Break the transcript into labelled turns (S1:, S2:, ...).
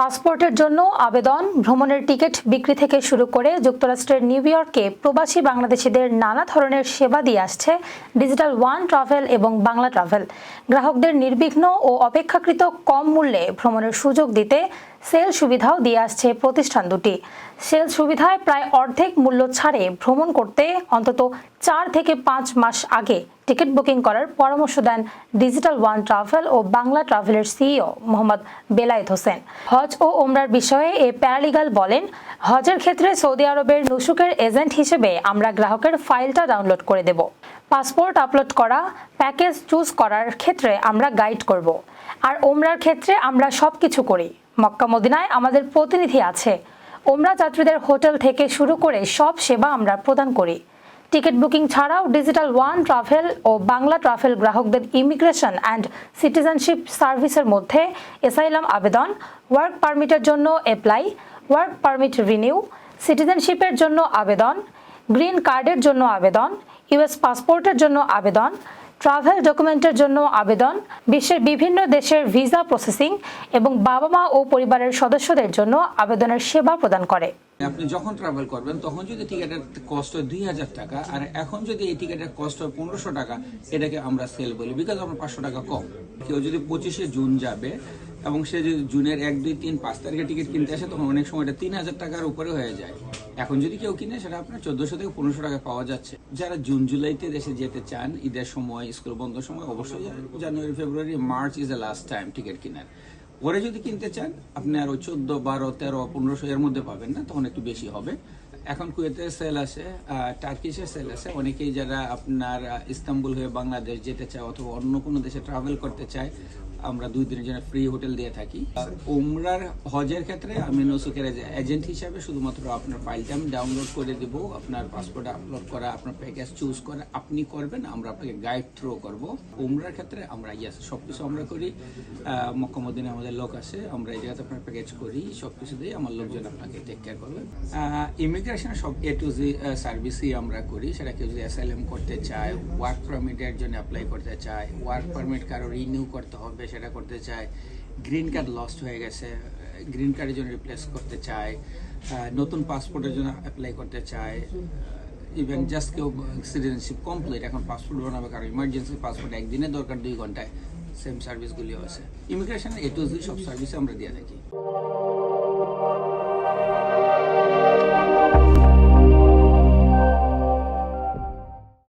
S1: পাসপোর্টের জন্য আবেদন, ভ্রমণের টিকিট বিক্রি থেকে শুরু করে যুক্তরাষ্ট্রের নিউ ইয়র্কে প্রবাসী বাংলাদেশিদের নানা ধরনের সেবা দিয়ে আসছে ডিজিটাল ওয়ান ট্রাভেল এবং বাংলা ট্রাভেল। গ্রাহকদের নির্বিঘ্ন ও অপেক্ষাকৃত কম মূল্যে ভ্রমণের সুযোগ দিতে সেল সুবিধাও দিয়ে আসছে প্রতিষ্ঠান দুটি। সেল সুবিধায় প্রায় অর্ধেক মূল্য ছাড়ে ভ্রমণ করতে অন্তত চার থেকে পাঁচ মাস আগে টিকিট বুকিং করার পরামর্শ দেন ডিজিটাল ওয়ান ট্রাভেল ও বাংলা ট্রাভেলের সিইও মোহাম্মদ বেলায়েত হোসেন। হজ ও ওমরার বিষয়ে এ প্যারালিগাল বলেন, হজের ক্ষেত্রে সৌদি আরবের নুসুকের এজেন্ট হিসেবে আমরা গ্রাহকের ফাইলটা ডাউনলোড করে দেব। পাসপোর্ট আপলোড করা, প্যাকেজ চুজ করার ক্ষেত্রে আমরা গাইড করব। আর ওমরার ক্ষেত্রে আমরা সব কিছু করি। মক্কা মদিনায় আমাদের প্রতিনিধি আছে। ওমরা যাত্রীদের হোটেল থেকে শুরু করে সব সেবা আমরা প্রদান করি। টিকিট বুকিং ছাড়াও ডিজিটাল ওয়ান ট্রাভেল ও বাংলা ট্রাভেল গ্রাহকদের ইমিগ্রেশন অ্যান্ড সিটিজেনশিপ সার্ভিসের মধ্যে এসাইলাম আবেদন, ওয়ার্ক পারমিটের জন্য অ্যাপ্লাই ওয়ার্ক পারমিট রিনিউ, সিটিজেনশিপের জন্য আবেদন, গ্রিন কার্ডের জন্য আবেদন ইউএস পাসপোর্টের জন্য আবেদন ট্রাভেল ডকুমেন্টের জন্য আবেদন, বিশ্বের বিভিন্ন দেশের ভিসা প্রসেসিং এবং বাবা মা ও পরিবারের সদস্যদের জন্য আবেদনের সেবা প্রদান করে।
S2: আপনি যখন ট্রাভেল করবেন, তখন যদি টিকিটের কস্ট হয় দুই হাজার টাকা, আর এখন যদি এই টিকিটের কস্ট হয় পনেরোশো টাকা, এটাকে আমরা সেল বলি বিকজ আমরা পাঁচশো টাকা কম। কেউ যদি পঁচিশে জুন যাবে এবং সে যদি জুনের এক, দুই, তিন, পাঁচ তারিখে টিকিট কিনতে আসে, তখন অনেক সময় এটা তিন হাজার টাকার উপরে হয়ে যায়। এখন যদি কেউ কিনে, সেটা আপনার চোদ্দশো থেকে পনেরোশো টাকা পাওয়া যাচ্ছে। যারা জুন, জুলাইতে দেশে যেতে চান, ঈদের সময়, স্কুল বন্ধ সময়, অবশ্যই January, February, March is the last time ticket কেনার। পরে যদি কিনতে চান, আপনি আরও চোদ্দ, বারো, তেরো, পনেরোশো এর মধ্যে পাবেন না, তখন একটু বেশি হবে। এখন কুয়েতের সেল আছে টার্কিশের সেল আছে। অনেকেই যারা আপনার ইস্তাম্বুল হয়ে বাংলাদেশ যেতে চায় অথবা অন্য কোনো দেশে ট্রাভেল করতে চায় আমরা দুই দিনের জন্য ফ্রি হোটেল দিয়ে থাকি। ওমরার হজের ক্ষেত্রে আমি নসুকের এজেন্ট হিসাবে শুধুমাত্র আপনার ফাইলটা আমি ডাউনলোড করে দেব, আপনার পাসপোর্ট আপলোড করা, আপনার প্যাকেজ চুজ করা, আপনি করবেন, আমরা আপনাকে গাইড থ্রো করব। ওমরার ক্ষেত্রে আমরা ইয়াস সব কিছু আমরা করি। মক্কামদিনে আমাদের লোক আছে, আমরা এই জায়গাতে আপনার প্যাকেজ করি সব কিছু দিয়ে আমার লোকজন আপনাকে টেক কেয়ার করবে। ইমিগ্রেশন সব এ টু জি সার্ভিসই আমরা করি। সেটা কেউ যদি অ্যাসাইলেম করতে চায় ওয়ার্ক পারমিটের জন্য অ্যাপ্লাই করতে চায় ওয়ার্ক পারমিট কারও রিনিউ করতে হবে সেটা করতে চায়। গ্রিন কার্ড লস্ট হয়ে গেছে। গ্রিন কার্ডের জন্য রিপ্লেস করতে চায়। নতুন পাসপোর্টের জন্য অ্যাপ্লাই করতে চায়। ইভেন জাস্ট কেউ সিটিজেনশিপ কমপ্লিট এখন পাসপোর্ট বানাবে, কারণ ইমার্জেন্সি পাসপোর্ট একদিনে দরকার, দুই ঘন্টায় সেম সার্ভিসগুলিও আছে। ইমিগ্রেশন এ টু সব সার্ভিস আমরা দিয়ে থাকি।